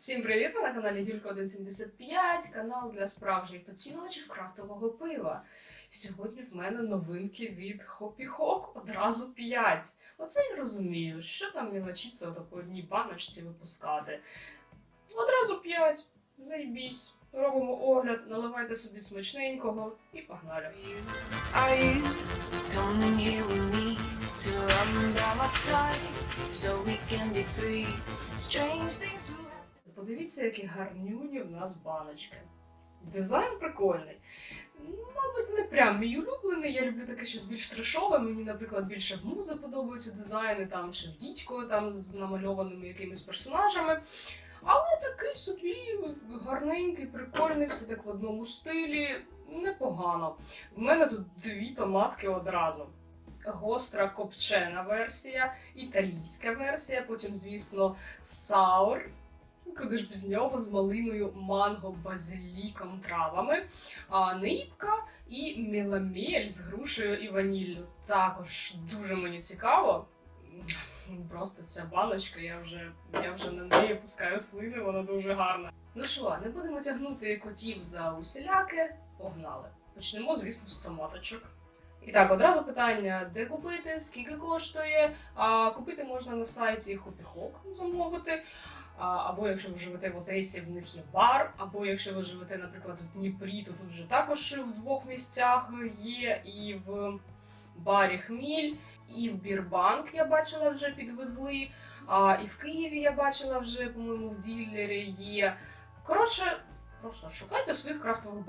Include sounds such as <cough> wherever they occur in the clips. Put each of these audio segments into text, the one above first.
Всім привіт! Ви на каналі Юлька 175, канал для справжніх поцінувачів крафтового пива. Сьогодні в мене новинки від Хопі Хок одразу 5. Оце я розумію, що там мілочиться по одній баночці випускати. Одразу 5. Заїбісь. Робимо огляд, наливайте собі смачненького і погнали. So we. Подивіться, які гарнюні в нас баночки. Дизайн прикольний. Мабуть, не прям мій улюблений. Я люблю таке щось більш трешове. Мені, наприклад, більше в музи подобаються дизайни, там чи в дідько там з намальованими якимись персонажами. Але такий собі гарненький, прикольний, все так в одному стилі. Непогано. В мене тут дві томатки одразу. Гостра копчена версія, італійська версія, потім, звісно, саур. Куди ж без нього з малиною, манго, базиліком, травами, а неїбка і меламель з грушею і ваніллю. Також дуже мені цікаво. Просто ця баночка, я вже, я вже на неї пускаю слини, вона дуже гарна. Ну що, не будемо тягнути котів за усіляки. Погнали. Почнемо, звісно, з томаточок. І так, одразу питання: де купити, скільки коштує? А купити можна на сайті Хопіхок замовити. А, або якщо ви живете в Одесі, в них є бар, або якщо ви живете, наприклад, в Дніпрі, то тут вже також в двох місцях є, і в барі Хміль, і в Бірбанк я бачила вже підвезли. А, і в Києві я бачила вже, по-моєму, в ділері є. Коротше, просто шукайте в своїх крафтових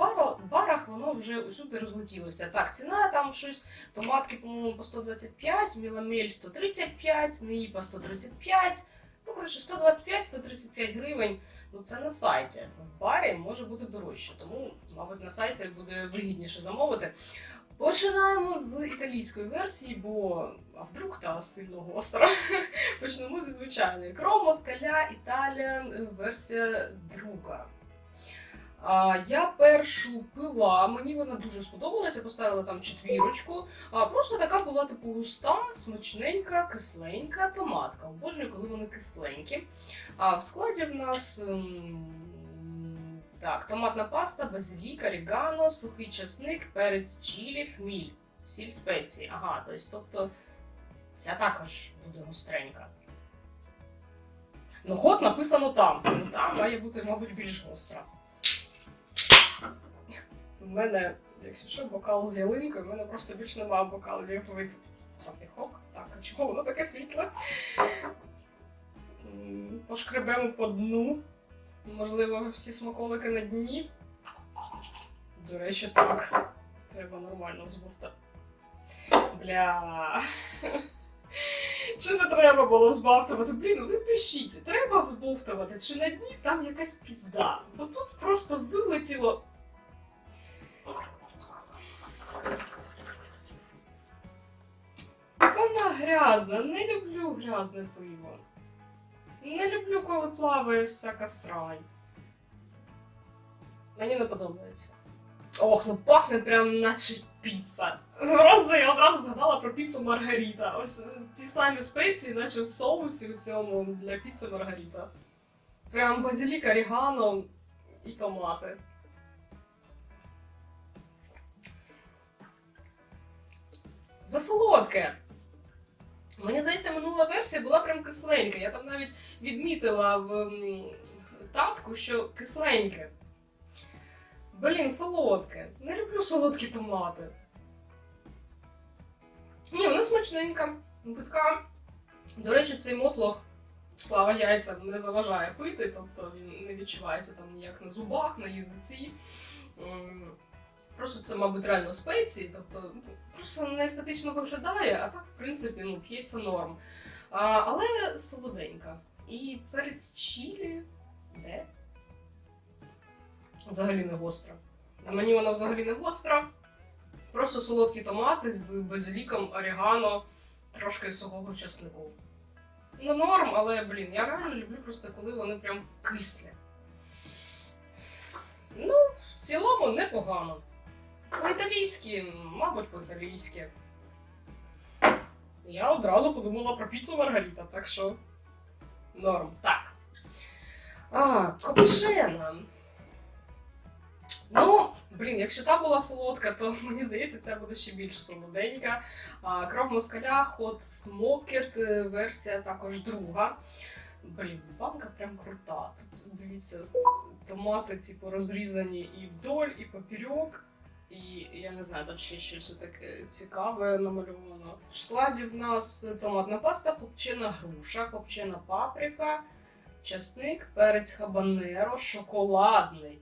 барах, воно вже усюди розлетілося. Так, ціна там щось, томатки, по-моєму, по 125, міламель 135, неїпа 135. Ну, коротше, 125-135 гривень. Ну це на сайті. В барі може бути дорожче, тому, мабуть, на сайті буде вигідніше замовити. Починаємо з італійської версії, бо а вдруг та сильно гостра. <laughs> Почнемо зі звичайної. Кромо, скаля, Італіан, версія друга. А, я першу пила, мені вона дуже сподобалася, поставила там четвірочку. А, просто така була типу густа, смачненька, кисленька томатка. Обожнюю, коли вони кисленькі. А в складі в нас ем, так, томатна паста, базилік, орігано, сухий часник, перець чилі, хміль, сіль спеції. Ага, тобто, ця також буде гостренька. Ну, ход написано там. Там має бути, мабуть, більш гостра. У мене, якщо що, бокал з ялинкою, в мене просто більш немає бокалів від хок. Так, чого воно таке світле? Пошкребемо по дну. Можливо, всі смаколики на дні. До речі, так. Треба нормально взбовтати. Бля. Чи не треба було взбавтувати? Блін, ви пишіть, треба взбовтувати, чи на дні там якась пізда. Бо тут просто вилетіло. Вона грязна, не люблю грязне пиво. Не люблю, коли плаває всяка срань. Мені не подобається. Ох, ну пахне прям наче піца. Просто я одразу згадала про піцу Маргаріта. Ось е, ті самі спеції, наче в соусі у цьому для піци Маргаріта. Прям базилік, орігано і томати. Засолодке. Мені здається, минула версія була прям кисленька. Я там навіть відмітила в тапку, що кисленьке. Блін, солодке. Не люблю солодкі томати. Ні, вона смачненька, питка. До речі, цей мотлох, слава яйцям, не заважає пити, тобто він не відчувається там ніяк на зубах, на язиці. Просто це, мабуть, реально спеції, тобто ну, просто не естетично виглядає, а так, в принципі, ну, п'ється норм. А, але солоденька. І перець чілі. Де? Взагалі не гостра. А мені вона взагалі не гостра. Просто солодкі томати з базиліком, орігано, трошки сухого чеснику. Ну, норм, але, блін, я реально люблю просто, коли вони прям кислі. Ну, в цілому непогано. По-італійськи, мабуть, по-італійськи. Я одразу подумала про піцу Маргарита, так що норм. Так. А, копчена. Ну, блін, якщо та була солодка, то мені здається, ця буде ще більш солоденька. А, кров москаля, хот смокет, е, версія також друга. Блін, банка прям крута. Тут дивіться, томати, типу, розрізані і вдоль, і поперек. І я не знаю, тут ще щось таке цікаве намальовано. В складі в нас томатна паста, копчена груша, копчена паприка, часник, перець хабанеро, шоколадний.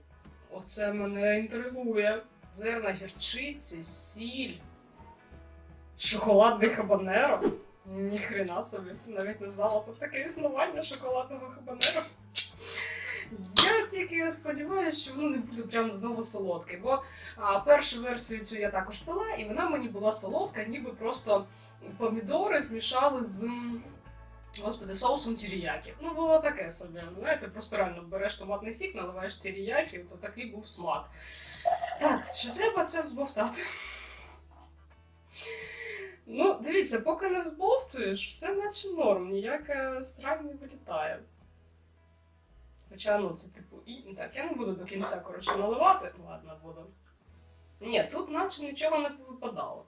Оце мене інтригує. Зерна гірчиці, сіль, шоколадний хабанеро. Ніхрена собі, навіть не знала про таке існування шоколадного хабанеро. Я тільки сподіваюся, що воно не буде прям знову солодке, бо а, першу версію цю я також пила, і вона мені була солодка, ніби просто помідори змішали з. Господи, соусом тіріякі. Ну, було таке собі. Знаєте, просто реально береш томатний сік, наливаєш тіріякі, то такий був смак. Так, чи треба це взбовтати? Ну, дивіться, поки не взбовтуєш, все наче норм, ніяка срань не вилітає. Хоча, ну, це типу, і ну, так, я не буду до кінця, коротше, наливати. Ладно, буду. Ні, тут наче нічого не повипадало.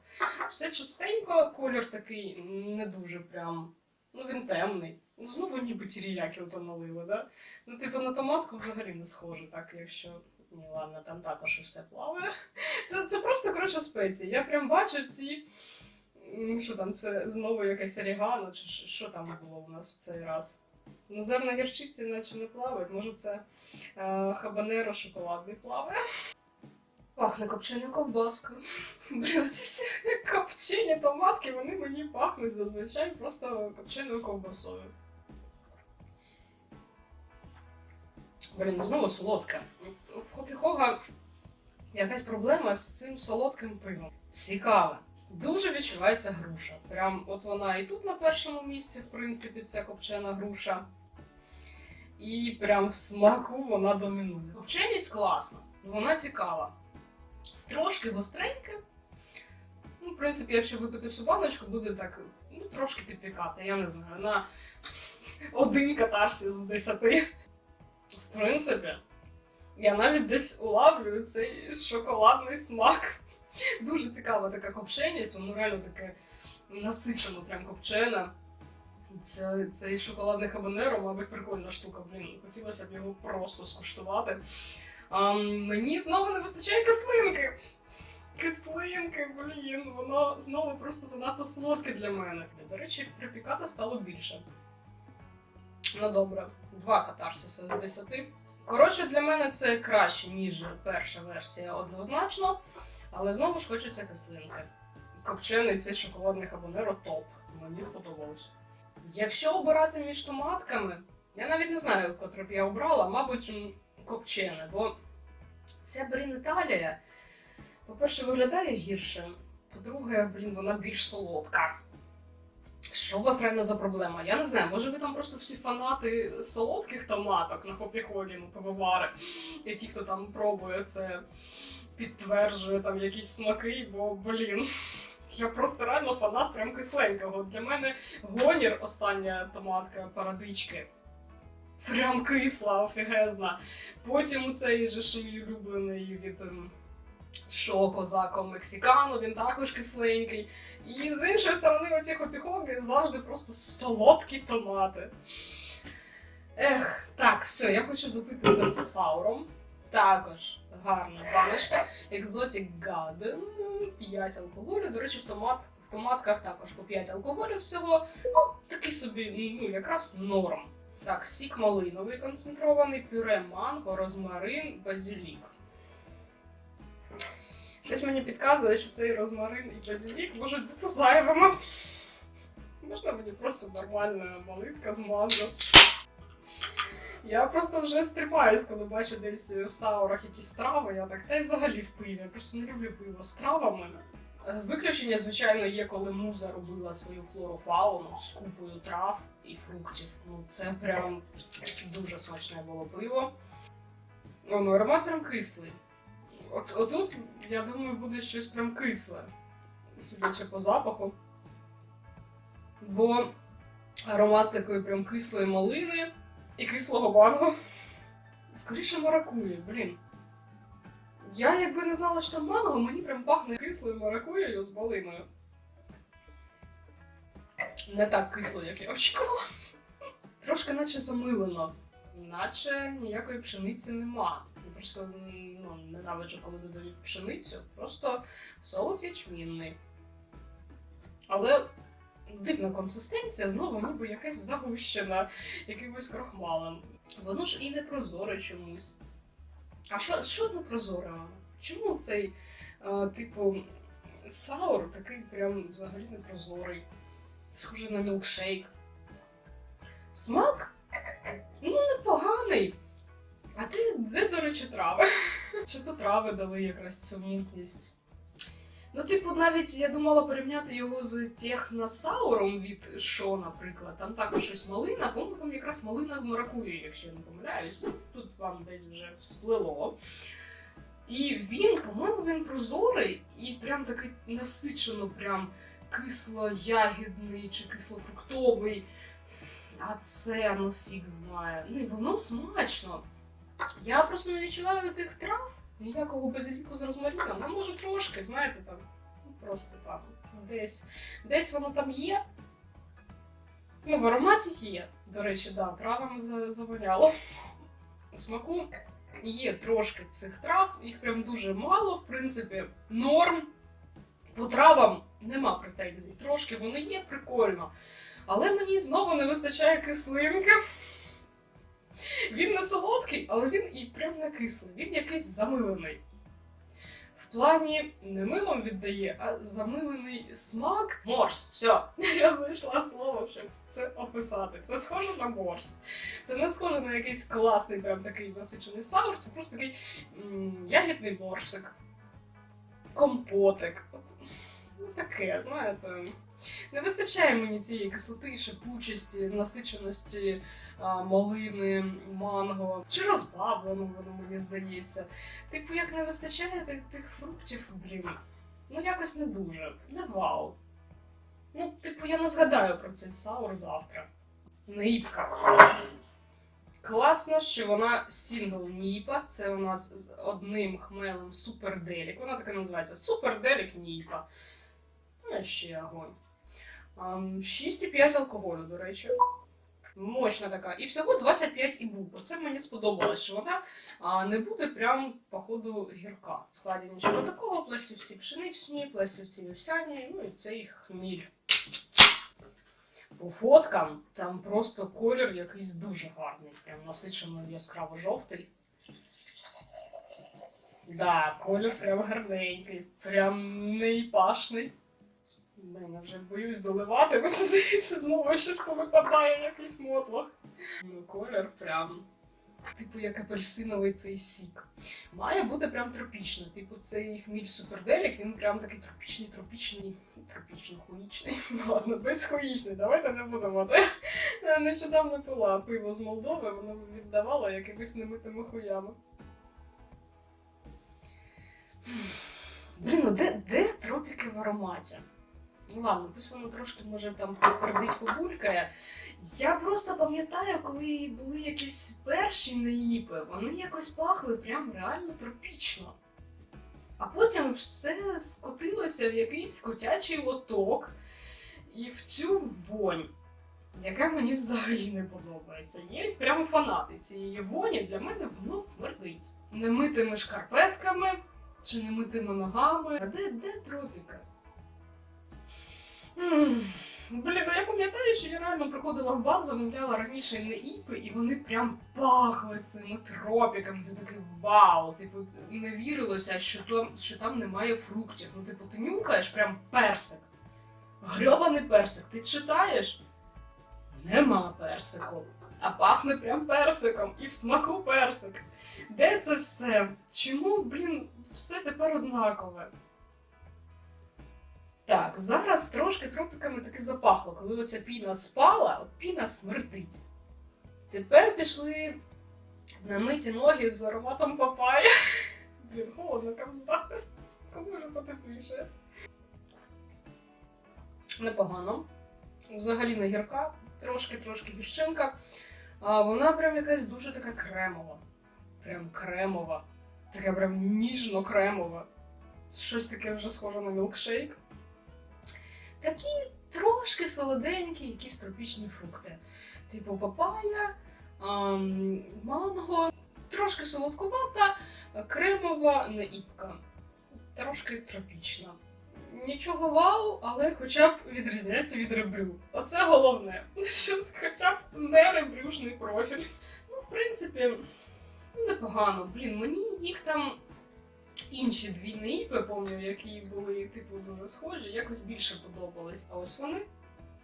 Все частенько, колір такий не дуже прям. Ну, він темний. Знову ніби тіріяки ото налили, да? Ну, типу, на томатку взагалі не схоже, так, якщо. Ні, ладно, там також все плаває. Це, це просто, коротше, спеції. Я прям бачу ці. Що там, це знову якесь орігано, чи що там було у нас в цей раз? Ну, зерна гірчиці наче не плавають. Може, це е, хабанеро шоколадний плаває. Пахне копченою ковбаскою. <laughs> Блін, всі копчені томатки, вони мені пахнуть зазвичай просто копченою ковбасою. Блін, ну знову солодке. В Хопі-Хога якась проблема з цим солодким пивом. Цікаве. Дуже відчувається груша. Прям от вона і тут на першому місці, в принципі, ця копчена груша. І прям в смаку вона домінує. Копченість класна, вона цікава. Трошки гостреньке. Ну, в принципі, якщо випити всю баночку, буде так ну, трошки підпікати, я не знаю, на один катарсис з десяти. В принципі, я навіть десь улавлюю цей шоколадний смак. Дуже цікава така копченість, воно реально таке насичено, прям копчене. Це, цей шоколадний хабанеро, мабуть, прикольна штука, блін. Хотілося б його просто скуштувати. А, мені знову не вистачає кислинки. Кислинки, блін, воно знову просто занадто солодке для мене. До речі, припікати стало більше. Ну добре, два катарсиси з 10. Коротше, для мене це краще, ніж перша версія однозначно, але знову ж хочеться кислинки. Копчений цей шоколадний хабанеро топ. Мені сподобалось. Якщо обирати між томатками, я навіть не знаю, котру б я обрала, мабуть, копчене, бо ця, блін, Італія, по-перше, виглядає гірше. По-друге, блін, вона більш солодка. Що у вас реально за проблема? Я не знаю, може ви там просто всі фанати солодких томаток на хопі-хогі, ну, пивовари, і ті, хто там пробує це, підтверджує там якісь смаки, бо, блін, я просто реально фанат прям кисленького. Для мене гонір, остання томатка парадички. Прям кисла, офігезна. Потім цей же ж мій улюблений від ем, Шоко Зако Мексикано, він також кисленький. І з іншої сторони, оці хопіхоги завжди просто солодкі томати. Ех, так, все, я хочу запити це все. Також гарна баночка. Exotic Garden, 5 алкоголю. До речі, в, томат, в томатках також по 5 алкоголю всього. Ну, такий собі, ну, якраз норм. Так, сік малиновий концентрований, пюре манго, розмарин, базилік. Щось мені підказує, що цей розмарин і базилік можуть бути зайвими. Можна мені просто нормальна малитка з манго. Я просто вже стримаюсь, коли бачу десь в саурах якісь страви. Я так, та й взагалі в пиві. Я просто не люблю пиво з травами. Е, Виключення, звичайно, є, коли муза робила свою флору-фауну з купою трав і фруктів. Ну, це прям дуже смачне було пиво. О, ну, аромат прям кислий. От, отут, я думаю, буде щось прям кисле, судячи по запаху. Бо аромат такої прям кислої малини і кислого манго. Скоріше маракує, блін. Я якби не знала, що там манго, мені прям пахне кислою маракуєю з малиною. Не так кисло, як я очікувала. Трошки наче замилено. Наче ніякої пшениці нема. Я просто ну, ненавиджу, коли додають пшеницю. Просто солод ячмінний. Але дивна консистенція, знову ніби якась загущена якимось крохмалем. Воно ж і не прозоре чомусь. А що, що не прозоре? Чому цей, е, типу, саур такий прям взагалі не прозорий? Схожий на мілкшейк. Смак? Ну, непоганий. А ти де, до речі, трави? <laughs> Чи то трави дали якраз цю мутність? Ну, типу, навіть я думала порівняти його з техносауром від Шо, наприклад. Там також щось малина, по-моєму, там якраз малина з маракуєю, якщо я не помиляюсь. Тут вам десь вже всплило. І він, по-моєму, він прозорий і прям такий насичено, прям кисло-ягідний чи кислофруктовий. А це, ну фіг знає. Ну воно смачно. Я просто не відчуваю тих трав, ніякого базиліку з розмаріном. Ну, може, трошки, знаєте, там, ну просто там, десь, десь воно там є. Ну, в ароматі є. До речі, да, травами за- завоняло. У смаку є трошки цих трав, їх прям дуже мало, в принципі, норм. По травам нема претензій. Трошки вони є прикольно. Але мені знову не вистачає кислинки. Він не солодкий, але він і прям не кислий. Він якийсь замилений. В плані не милом віддає, а замилений смак. Морс. Все, <laughs> я знайшла слово, щоб це описати. Це схоже на морс. Це не схоже на якийсь класний, прям такий насичений саур, це просто такий м, ягідний морсик, компотик. От, ну таке, знаєте. Не вистачає мені цієї кислоти, шипучості, насиченості малини, манго чи розбавлено, воно мені здається. Типу, як не вистачає тих, тих фруктів, блін. Ну якось не дуже. Не вау. Ну, типу, я не згадаю про цей саур завтра. Нипка. Класно, що вона сінгл Ніпа. Це у нас з одним хмелем суперделік. Вона так і називається Суперделік Ніпа. Ну, ще огонь. 6,5 алкоголю, до речі. Мощна така. І всього 25 і був. Оце мені сподобалось, що вона а, не буде прям, походу, гірка. В складі нічого такого, пластівці пшеничні, пластівці вівсяні, ну і цей хміль. По фоткам там просто колір якийсь дуже гарний, прям насичено яскраво жовтий. Да, колір прям гарненький, прям нейпашний. Блін, я вже боюсь доливати, мені здається, знову щось повипадає, якийсь мотлох. Ну, колір прям. Типу, як апельсиновий цей сік. Має бути прям тропічно. Типу, цей хміль суперделік, він прям такий тропічний, тропічний, тропічно-хуїчний. Ну, <laughs> Ладно, безхуїчний, давайте не будемо. Я нещодавно пила пиво з Молдови, воно віддавало якимись немитими хуями. Блін, ну де, де тропіки в ароматі? Ну ладно, пусть воно трошки може там перебить побулькає. Я просто пам'ятаю, коли були якісь перші наїпи, вони якось пахли прям реально тропічно. А потім все скотилося в якийсь котячий лоток і в цю вонь, яка мені взагалі не подобається. Є прямо фанати цієї воні, для мене воно смердить. Немитими шкарпетками чи немитими ногами. А де, де тропіка? Блін, ну я пам'ятаю, що я реально приходила в бар, замовляла раніше не іпи, і вони прям пахли цими тропіками. Ти такий вау! Типу, не вірилося, що там, що там немає фруктів. Ну, типу, ти нюхаєш прям персик. Грьобаний персик. Ти читаєш? Нема персику. А пахне прям персиком і в смаку персик. Де це все? Чому, блін, все тепер однакове? Так, зараз трошки тропіками таки запахло. Коли оця піна спала, піна смердить. Тепер пішли намиті ноги з ароматом папайя. Блін, холодно камзда. Коли вже потепліше. Непогано. Взагалі не гірка, трошки-трошки гірчинка. А вона прям якась дуже така кремова. прям кремова. Така прям ніжно-кремова. Щось таке вже схоже на мілкшейк. Такі трошки солоденькі, якісь тропічні фрукти. Типу папая, манго, трошки солодкувата, кремова наїпка. Трошки тропічна. Нічого вау, але хоча б відрізняється від ребрю. Оце головне. <laughs> Що хоча б не ребрюшний профіль. Ну, в принципі, непогано. Блін, мені їх там інші дві наїпи, пам'ятаю, які були, типу, дуже схожі, якось більше подобались. А ось вони.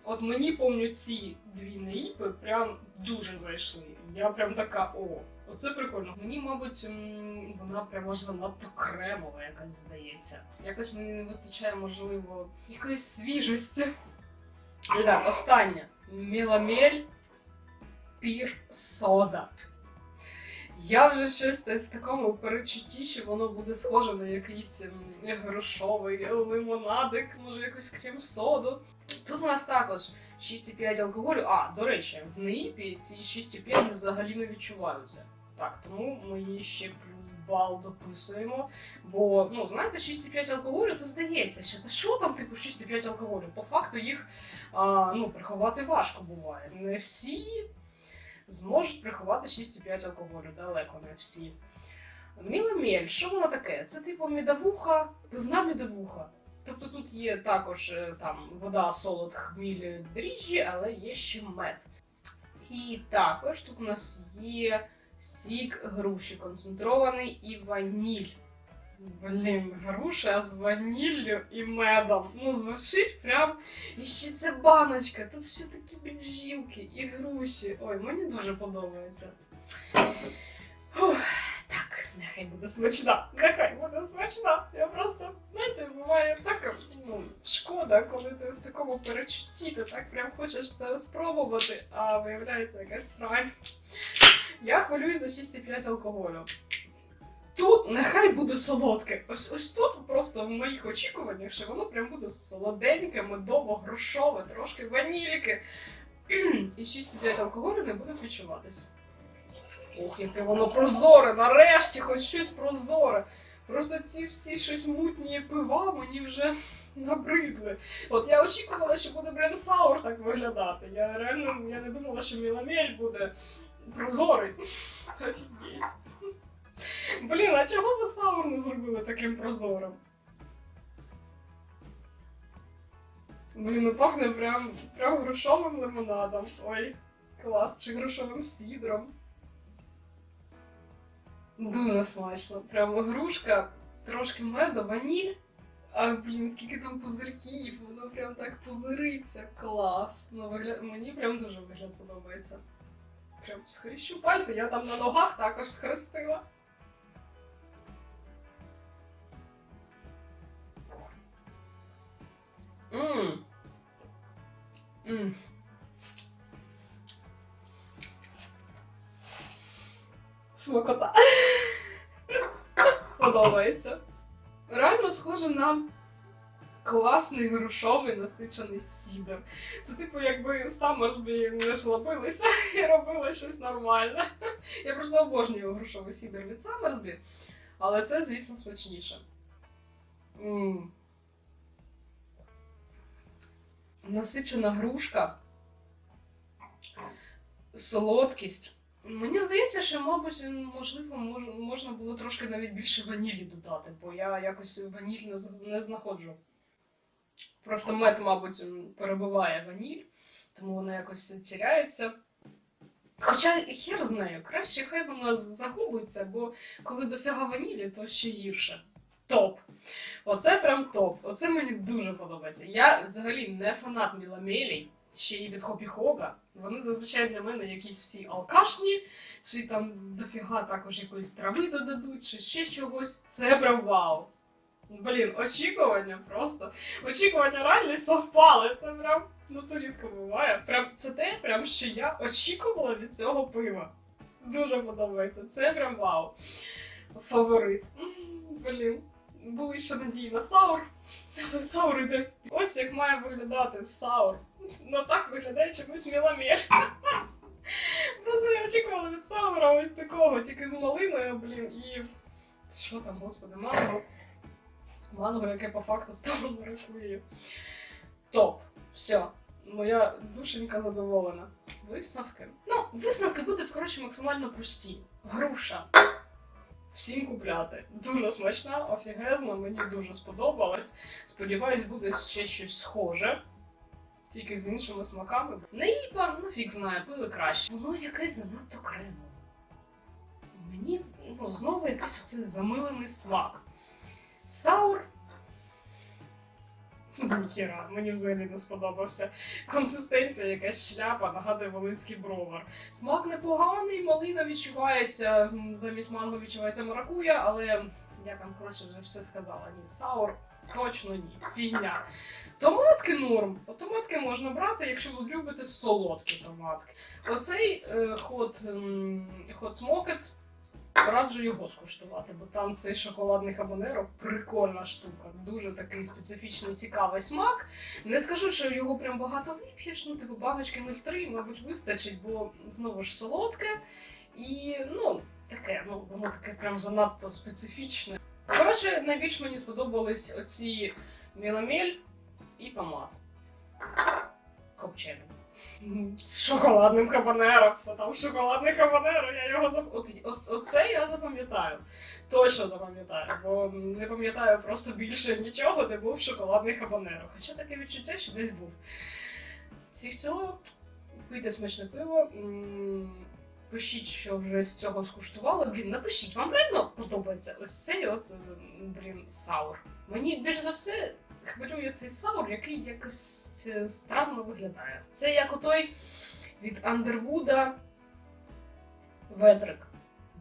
От мені пам'ятаю, ці дві наїпи прям дуже зайшли. Я прям така, о, оце прикольно. Мені, мабуть, вона прям аж занадто кремова якась здається. Якось мені не вистачає, можливо, якоїсь свіжості. І так, останнє. Міламель пір сода. Я вже щось в такому перечутті, що воно буде схоже на якийсь м, грушовий лимонадик, може якусь крем-соду. Тут у нас також 6,5 алкоголю. А, до речі, в НИІПі ці 6,5 взагалі не відчуваються. Так, тому ми її ще плюс бал дописуємо. Бо, ну, знаєте, 6,5 алкоголю, то здається, що та що там, типу, 6,5 алкоголю? По факту їх а, ну, приховати важко буває. Не всі зможуть приховати 6,5 алкоголю, далеко не всі. Міламель, що воно таке? Це типу мідавуха, пивна мідавуха. Тобто тут є також е, там вода, солод, хміль, дріжджі, але є ще мед. І також тут у нас є сік груші, концентрований і ваніль. Блін, груша з ваніллю і медом. Ну, звучить прям. І ще ця баночка, тут ще такі піджілки і груші. Ой, мені дуже подобається. Фух, так, нехай буде смачна. Нехай буде смачна. Я просто, знаєте, буває так ну, шкода, коли ти в такому перечутті, ти так прям хочеш це спробувати, а виявляється якась срань. Я хвилююсь за 6,5 алкоголю. Тут нехай буде солодке. Ось ось тут просто в моїх очікуваннях, що воно прям буде солоденьке, медово-грушове, трошки ванільки. І 6,5 алкоголю не буде відчуватись. Ох, яке воно прозоре, нарешті хоч щось прозоре. Просто ці всі щось мутні пива мені вже набридли. От я очікувала, що буде Брен Саур так виглядати. Я реально я не думала, що Міламель буде прозорий. Офігеть. Блін, а чого ви Саур не зробили таким прозорим? Блін, ну пахне прям, прям грушовим лимонадом. Ой, клас, чи грушовим сідром. Дуже смачно. Прям грушка, трошки меду, ваніль. А блін, скільки там пузирків, воно прям так пузириться. Класно. Вигля... Мені прям дуже вигляд подобається. Прям схрещу пальці, я там на ногах також схрестила. Мм. Мм. Смакота. Подобається. Реально схоже на класний грушовий насичений сідер. Це типу, якби Саммерсбі не жлобилися <laughs> і робили щось нормальне. Я просто обожнюю грушовий сідер від Саммерсбі, але це, звісно, смачніше. М. Насичена грушка. Солодкість. Мені здається, що, мабуть, можливо, можна було трошки навіть більше ванілі додати, бо я якось ваніль не, знаходжу. Просто мед, мабуть, м, перебиває ваніль, тому вона якось тіряється. Хоча хер з нею, краще хай вона загубиться, бо коли дофіга ванілі, то ще гірше. Топ. Оце прям топ. Оце мені дуже подобається. Я взагалі не фанат міламелій, ще й від Хопі Хога. Вони зазвичай для мене якісь всі алкашні, чи там дофіга також якоїсь трави додадуть, чи ще чогось. Це прям вау. Блін, очікування просто. Очікування реально совпали. Це прям, ну це рідко буває. Прям це те, прям що я очікувала від цього пива. Дуже подобається. Це прям вау. Фаворит. Блін. Були ще надії на саур, але саур іде. Ось як має виглядати саур. Ну так виглядає чомусь міламель. <laughs> Просто я очікувала від саура ось такого, тільки з малиною, блін, і. Що там, господи, манго? Манго, яке по факту стало маракуєю. Топ. Все. Моя душенька задоволена. Висновки. Ну, висновки будуть, коротше, максимально прості. Груша. Всім купляти. Дуже смачна, офігезна, мені дуже сподобалась. Сподіваюсь, буде ще щось схоже. Тільки з іншими смаками. Наїпа, ну фік знає, пили краще. Воно якесь занадто кремове. Мені ну, знову якийсь оцей замилений смак. Саур. Ніхіра, мені взагалі не сподобався. Консистенція якась шляпа, нагадує волинський бровар. Смак непоганий, малина відчувається, замість манго відчувається маракуя, але я там, коротше, вже все сказала. Ні, саур точно ні. Фігня. Томатки норм. Томатки можна брати, якщо ви любите солодкі томатки. Оцей е, хот смокет. Раджу його скуштувати, бо там цей шоколадний хабанеро прикольна штука. Дуже такий специфічний, цікавий смак. Не скажу, що його прям багато вип'єш, ну типу баночки 0,3, мабуть, вистачить, бо знову ж солодке. І ну, таке, ну воно таке прям занадто специфічне. Коротше, найбільш мені сподобались оці міламель і томат. Копчений. З шоколадним хабанеро. Бо там шоколадний хабанеро, я його зап... от, от, Оце я запам'ятаю. Точно запам'ятаю, бо не пам'ятаю просто більше нічого, де був шоколадний хабанеро. Хоча таке відчуття, що десь був. Всіх цього, пийте смачне пиво. Пишіть, що вже з цього скуштували. Блін, напишіть, вам реально подобається ось цей от, блін, саур. Мені більш за все хвилює цей саур, який якось е, странно виглядає. Це як отой від Андервуда Ведрик.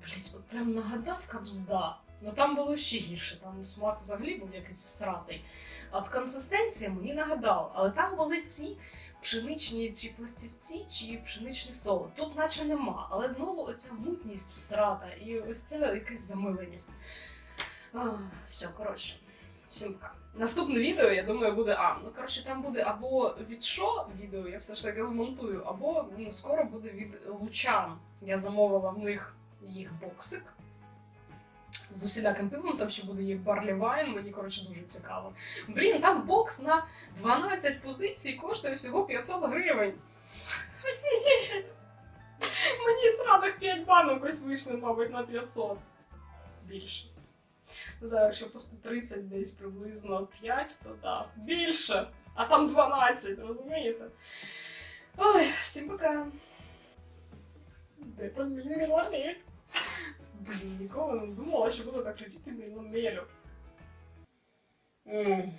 Блять, от прям нагадав кабзда. Ну там було ще гірше, там смак взагалі був якийсь всратий. От консистенція мені нагадала, але там були ці пшеничні ці пластівці чи пшеничний солод. Тут наче нема, але знову оця мутність всрата і ось це якась замиленість. Все, коротше, всім. Наступне відео, я думаю, буде. А, ну коротше, там буде або від що відео, я все ж таки змонтую, або ну, скоро буде від лучан. Я замовила в них їх боксик. З усіляким пивом, там ще буде їх барлі мені коротше дуже цікаво. Блін, там бокс на 12 позицій коштує всього 500 гривень. Мені сраних 5 банок ось вийшли, мабуть, на 500. Більше. Ну так, якщо по 130 десь приблизно 5, то так, більше. А там 12, розумієте? Ой, всім пока. Де там мій? Блін, ніколи не думала, що буду так летіти міломелю. Ммм.